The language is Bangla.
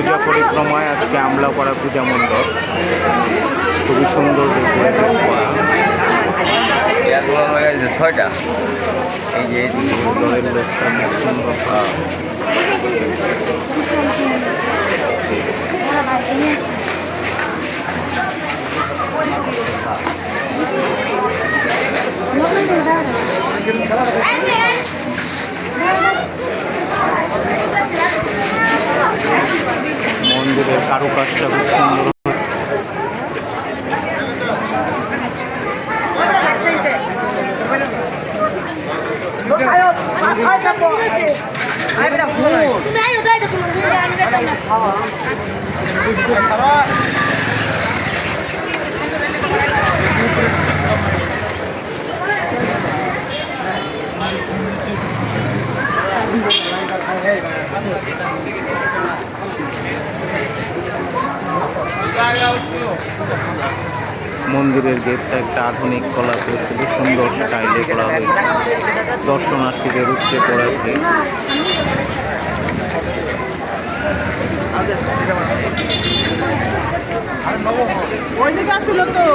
পূজা পরিক্রমায় আজকে আমলাপাড়া পূজা মণ্ডপ। খুবই সুন্দর করা। ছয়টা। এই যে দলের লোকটা সুন্দর মন্দিরের কারুকাজটা খুব সুন্দর তুমি মন্দিরের গেটটা একটা আধুনিক কলা করেছিল সুন্দর স্টাইলে করা হয়েছে। দর্শনার্থীদের উঠতে পড়াতে ওইদিকে তো।